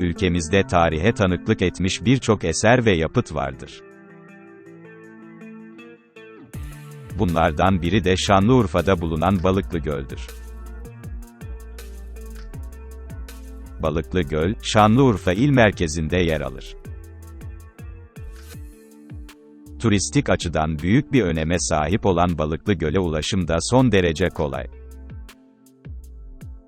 Ülkemizde tarihe tanıklık etmiş birçok eser ve yapıt vardır. Bunlardan biri de Şanlıurfa'da bulunan Balıklı Göl'dür. Balıklı Göl, Şanlıurfa il merkezinde yer alır. Turistik açıdan büyük bir öneme sahip olan Balıklı Göl'e ulaşım da son derece kolay.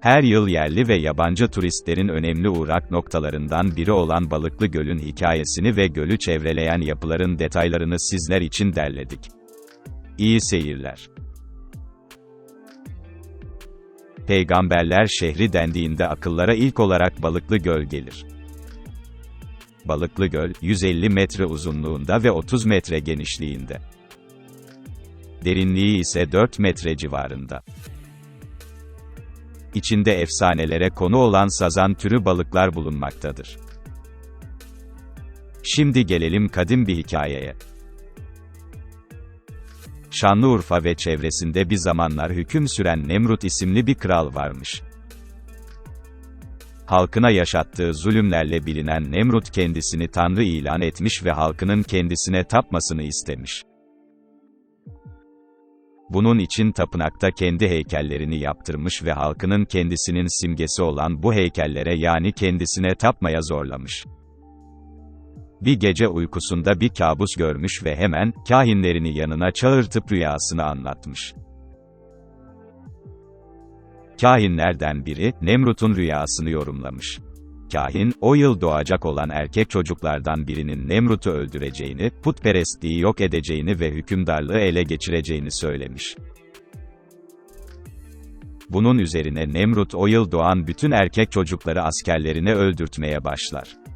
Her yıl yerli ve yabancı turistlerin önemli uğrak noktalarından biri olan Balıklı Göl'ün hikayesini ve gölü çevreleyen yapıların detaylarını sizler için derledik. İyi seyirler. Peygamberler şehri dendiğinde akıllara ilk olarak Balıklı Göl gelir. Balıklı Göl, 150 metre uzunluğunda ve 30 metre genişliğinde. Derinliği ise 4 metre civarında. İçinde efsanelere konu olan sazan türü balıklar bulunmaktadır. Şimdi gelelim kadim bir hikayeye. Şanlıurfa ve çevresinde bir zamanlar hüküm süren Nemrut isimli bir kral varmış. Halkına yaşattığı zulümlerle bilinen Nemrut kendisini tanrı ilan etmiş ve halkının kendisine tapmasını istemiş. Bunun için tapınakta kendi heykellerini yaptırmış ve halkının kendisinin simgesi olan bu heykellere yani kendisine tapmaya zorlamış. Bir gece uykusunda bir kabus görmüş ve hemen, kahinlerini yanına çağırtıp rüyasını anlatmış. Kahinlerden biri, Nemrut'un rüyasını yorumlamış. Kahin, o yıl doğacak olan erkek çocuklardan birinin Nemrut'u öldüreceğini, putperestliği yok edeceğini ve hükümdarlığı ele geçireceğini söylemiş. Bunun üzerine Nemrut o yıl doğan bütün erkek çocukları askerlerine öldürtmeye başlar.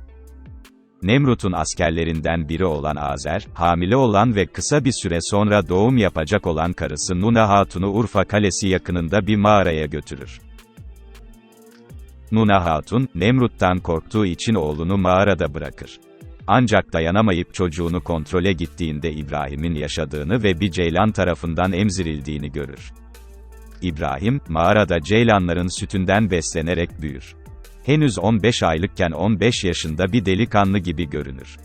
Nemrut'un askerlerinden biri olan Azer, hamile olan ve kısa bir süre sonra doğum yapacak olan karısı Nuna Hatun'u Urfa Kalesi yakınında bir mağaraya götürür. Nuna Hatun, Nemrut'tan korktuğu için oğlunu mağarada bırakır. Ancak dayanamayıp çocuğunu kontrole gittiğinde İbrahim'in yaşadığını ve bir ceylan tarafından emzirildiğini görür. İbrahim, mağarada ceylanların sütünden beslenerek büyür. Henüz 15 aylıkken 15 yaşında bir delikanlı gibi görünür.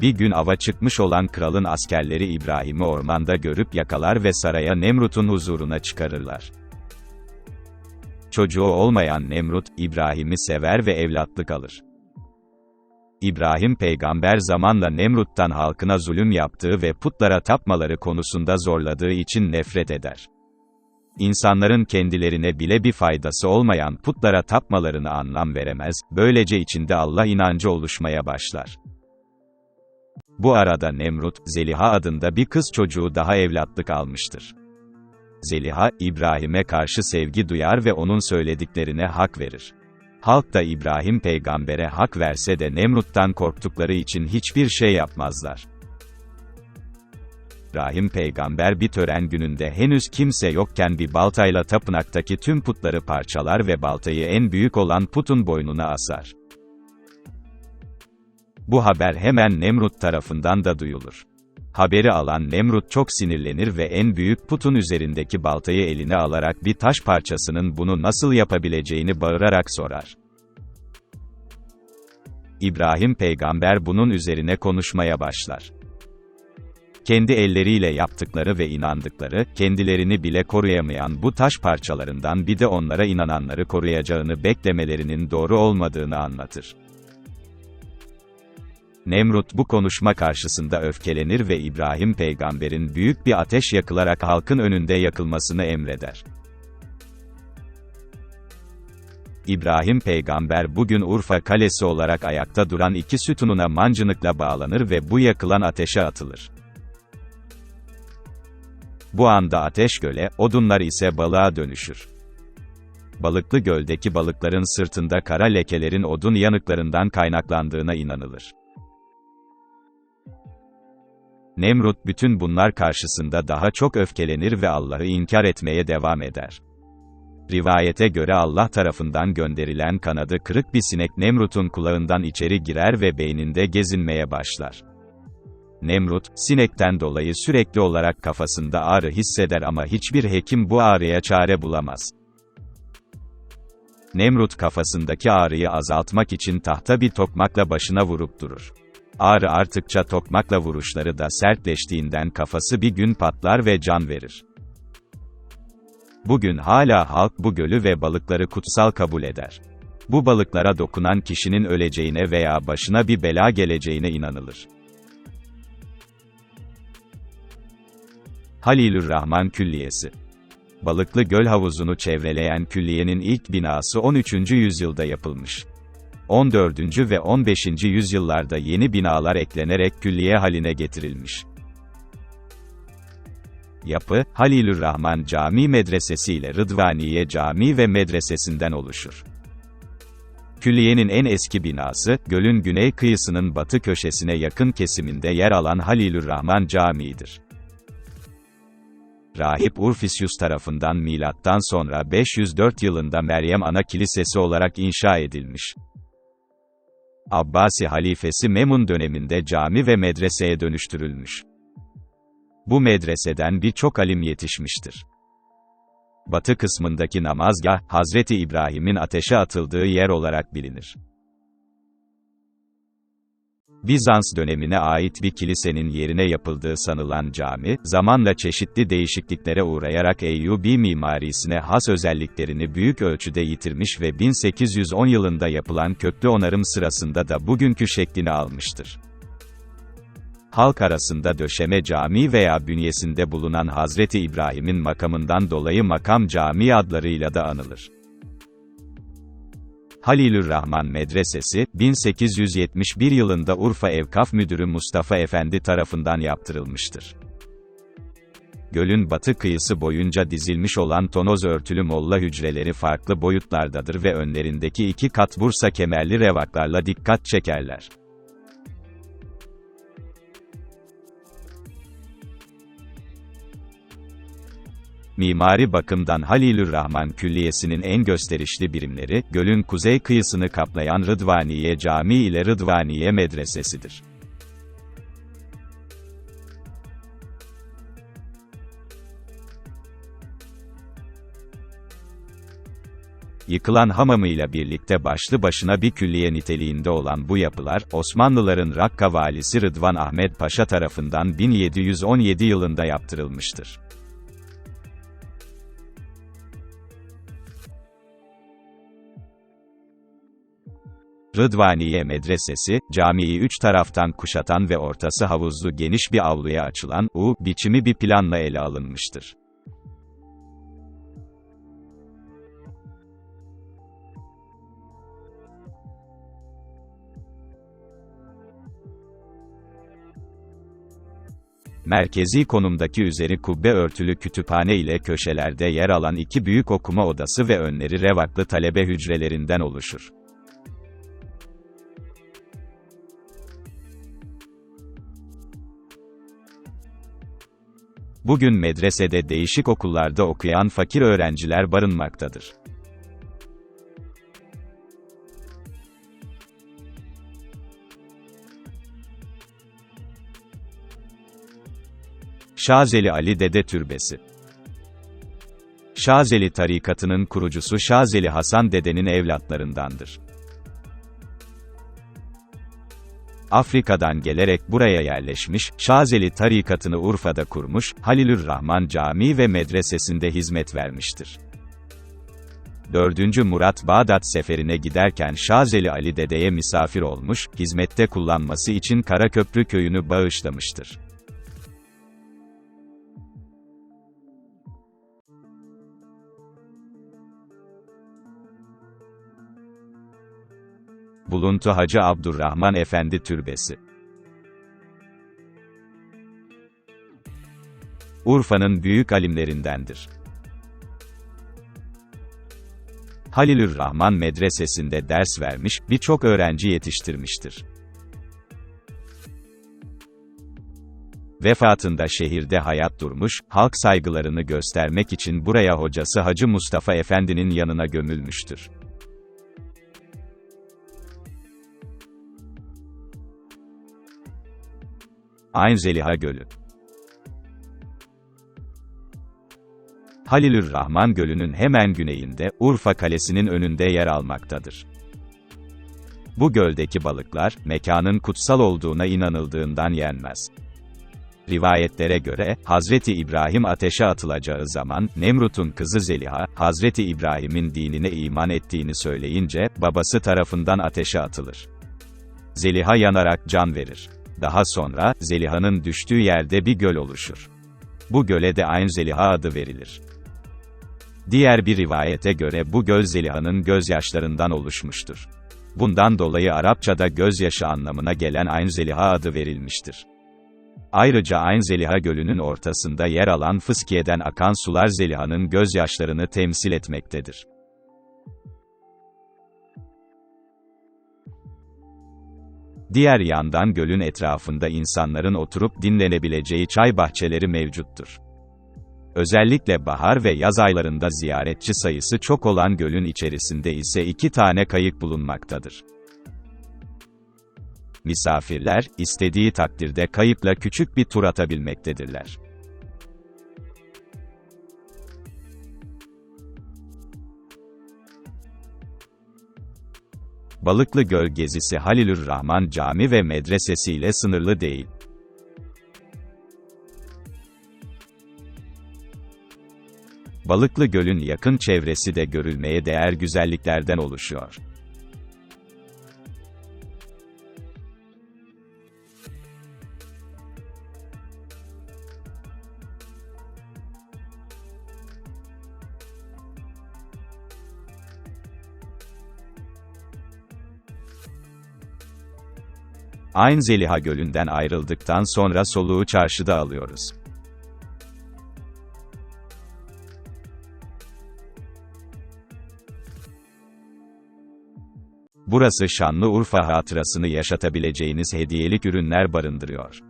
Bir gün ava çıkmış olan kralın askerleri İbrahim'i ormanda görüp yakalar ve saraya Nemrut'un huzuruna çıkarırlar. Çocuğu olmayan Nemrut, İbrahim'i sever ve evlatlık alır. İbrahim peygamber zamanla Nemrut'tan halkına zulüm yaptığı ve putlara tapmaları konusunda zorladığı için nefret eder. İnsanların kendilerine bile bir faydası olmayan putlara tapmalarını anlam veremez, böylece içinde Allah inancı oluşmaya başlar. Bu arada Nemrut, Zeliha adında bir kız çocuğu daha evlatlık almıştır. Zeliha, İbrahim'e karşı sevgi duyar ve onun söylediklerine hak verir. Halk da İbrahim peygambere hak verse de Nemrut'tan korktukları için hiçbir şey yapmazlar. İbrahim peygamber bir tören gününde henüz kimse yokken bir baltayla tapınaktaki tüm putları parçalar ve baltayı en büyük olan putun boynuna asar. Bu haber hemen Nemrut tarafından da duyulur. Haberi alan Nemrut çok sinirlenir ve en büyük putun üzerindeki baltayı eline alarak bir taş parçasının bunu nasıl yapabileceğini bağırarak sorar. İbrahim peygamber bunun üzerine konuşmaya başlar. Kendi elleriyle yaptıkları ve inandıkları, kendilerini bile koruyamayan bu taş parçalarından bir de onlara inananları koruyacağını beklemelerinin doğru olmadığını anlatır. Nemrut bu konuşma karşısında öfkelenir ve İbrahim peygamberin büyük bir ateş yakılarak halkın önünde yakılmasını emreder. İbrahim peygamber bugün Urfa kalesi olarak ayakta duran iki sütununa mancınıkla bağlanır ve bu yakılan ateşe atılır. Bu anda ateş göle, odunlar ise balığa dönüşür. Balıklı göldeki balıkların sırtında kara lekelerin odun yanıklarından kaynaklandığına inanılır. Nemrut bütün bunlar karşısında daha çok öfkelenir ve Allah'ı inkar etmeye devam eder. Rivayete göre Allah tarafından gönderilen kanadı kırık bir sinek Nemrut'un kulağından içeri girer ve beyninde gezinmeye başlar. Nemrut, sinekten dolayı sürekli olarak kafasında ağrı hisseder ama hiçbir hekim bu ağrıya çare bulamaz. Nemrut kafasındaki ağrıyı azaltmak için tahta bir tokmakla başına vurup durur. Ağrı arttıkça tokmakla vuruşları da sertleştiğinden kafası bir gün patlar ve can verir. Bugün hala halk bu gölü ve balıkları kutsal kabul eder. Bu balıklara dokunan kişinin öleceğine veya başına bir bela geleceğine inanılır. Halilürrahman Külliyesi Balıklı Göl Havuzu'nu çevreleyen külliyenin ilk binası 13. yüzyılda yapılmış. 14. ve 15. yüzyıllarda yeni binalar eklenerek külliye haline getirilmiş. Yapı, Halilürrahman Cami Medresesi ile Rıdvaniye Cami ve Medresesinden oluşur. Külliyenin en eski binası, gölün güney kıyısının batı köşesine yakın kesiminde yer alan Halilürrahman Camii'dir. Rahip Urfisius tarafından milattan sonra 504 yılında Meryem Ana Kilisesi olarak inşa edilmiş. Abbasi halifesi Memun döneminde cami ve medreseye dönüştürülmüş. Bu medreseden birçok alim yetişmiştir. Batı kısmındaki namazgah, Hazreti İbrahim'in ateşe atıldığı yer olarak bilinir. Bizans dönemine ait bir kilisenin yerine yapıldığı sanılan cami, zamanla çeşitli değişikliklere uğrayarak Eyyubi mimarisine has özelliklerini büyük ölçüde yitirmiş ve 1810 yılında yapılan köklü onarım sırasında da bugünkü şeklini almıştır. Halk arasında döşeme cami veya bünyesinde bulunan Hazreti İbrahim'in makamından dolayı makam cami adlarıyla da anılır. Halilürrahman Medresesi, 1871 yılında Urfa Evkaf Müdürü Mustafa Efendi tarafından yaptırılmıştır. Gölün batı kıyısı boyunca dizilmiş olan tonoz örtülü molla hücreleri farklı boyutlardadır ve önlerindeki iki kat bursa kemerli revaklarla dikkat çekerler. Mimari bakımdan Halilürrahman Külliyesi'nin en gösterişli birimleri, gölün kuzey kıyısını kaplayan Rıdvaniye Camii ile Rıdvaniye Medresesidir. Yıkılan hamamıyla birlikte başlı başına bir külliye niteliğinde olan bu yapılar, Osmanlıların Rakka valisi Rıdvan Ahmet Paşa tarafından 1717 yılında yaptırılmıştır. Rıdvaniye Medresesi, camiyi üç taraftan kuşatan ve ortası havuzlu geniş bir avluya açılan, U, biçimi bir planla ele alınmıştır. merkezi konumdaki üzeri kubbe örtülü kütüphane ile köşelerde yer alan iki büyük okuma odası ve önleri revaklı talebe hücrelerinden oluşur. Bugün medresede değişik okullarda okuyan fakir öğrenciler barınmaktadır. Şazeli Ali Dede Türbesi Şazeli tarikatının kurucusu Şazeli Hasan Dede'nin evlatlarındandır. Afrika'dan gelerek buraya yerleşmiş, Şazeli tarikatını Urfa'da kurmuş, Halilürrahman Camii ve medresesinde hizmet vermiştir. 4. Murat Bağdat seferine giderken Şazeli Ali Dede'ye misafir olmuş, hizmette kullanması için Karaköprü köyünü bağışlamıştır. Buluntu Hacı Abdurrahman Efendi Türbesi Urfa'nın büyük alimlerindendir. Halilürrahman Medresesi'nde ders vermiş, birçok öğrenci yetiştirmiştir. Vefatında şehirde hayat durmuş, halk saygılarını göstermek için buraya hocası Hacı Mustafa Efendi'nin yanına gömülmüştür. Ayn Zeliha Gölü Halilür Rahman Gölü'nün hemen güneyinde, Urfa Kalesi'nin önünde yer almaktadır. Bu göldeki balıklar, mekanın kutsal olduğuna inanıldığından yenmez. Rivayetlere göre, Hazreti İbrahim ateşe atılacağı zaman, Nemrut'un kızı Zeliha, Hazreti İbrahim'in dinine iman ettiğini söyleyince, babası tarafından ateşe atılır. Zeliha yanarak can verir. Daha sonra, Zeliha'nın düştüğü yerde bir göl oluşur. Bu göle de Ayn Zeliha adı verilir. Diğer bir rivayete göre bu göl Zeliha'nın gözyaşlarından oluşmuştur. Bundan dolayı Arapçada gözyaşı anlamına gelen Ayn Zeliha adı verilmiştir. Ayrıca Ayn Zeliha Gölü'nün ortasında yer alan Fıskiye'den akan sular Zeliha'nın gözyaşlarını temsil etmektedir. Diğer yandan gölün etrafında insanların oturup dinlenebileceği çay bahçeleri mevcuttur. Özellikle bahar ve yaz aylarında ziyaretçi sayısı çok olan gölün içerisinde ise iki tane kayık bulunmaktadır. Misafirler, istediği takdirde kayıkla küçük bir tur atabilmektedirler. Balıklı Göl gezisi Halilür Rahman Cami ve Medresesi ile sınırlı değil. Balıklı Göl'ün yakın çevresi de görülmeye değer güzelliklerden oluşuyor. Ayn Zeliha Gölü'nden ayrıldıktan sonra soluğu çarşıda alıyoruz. Burası Şanlıurfa hatırasını yaşatabileceğiniz hediyelik ürünler barındırıyor.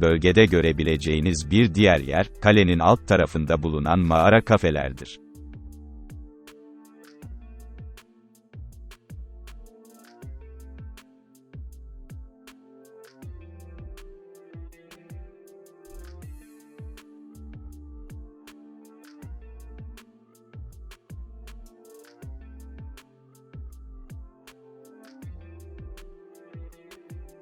Bölgede görebileceğiniz bir diğer yer, kalenin alt tarafında bulunan mağara kafelerdir.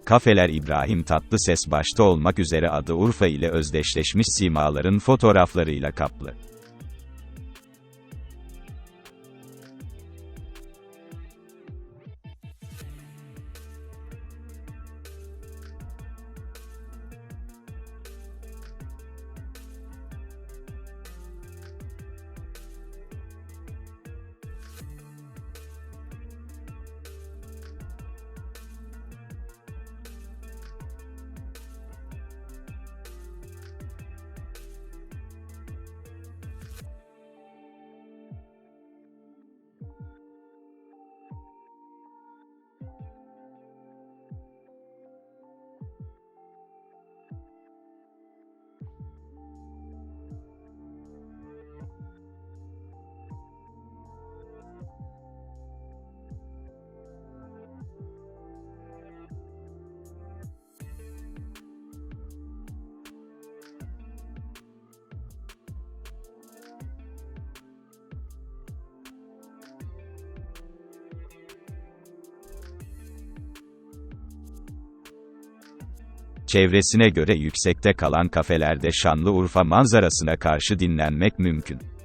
Kafeler İbrahim Tatlıses başta olmak üzere adı Urfa ile özdeşleşmiş simaların fotoğraflarıyla kaplı. Çevresine göre yüksekte kalan kafelerde Şanlıurfa manzarasına karşı dinlenmek mümkün.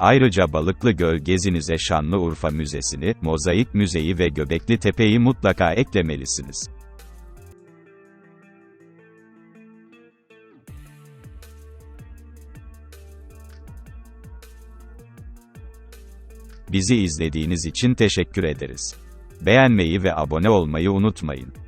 Ayrıca Balıklı Göl gezinize Şanlıurfa Müzesi'ni, Mozaik Müzeyi ve Göbekli Tepe'yi mutlaka eklemelisiniz. Bizi izlediğiniz için teşekkür ederiz. Beğenmeyi ve abone olmayı unutmayın.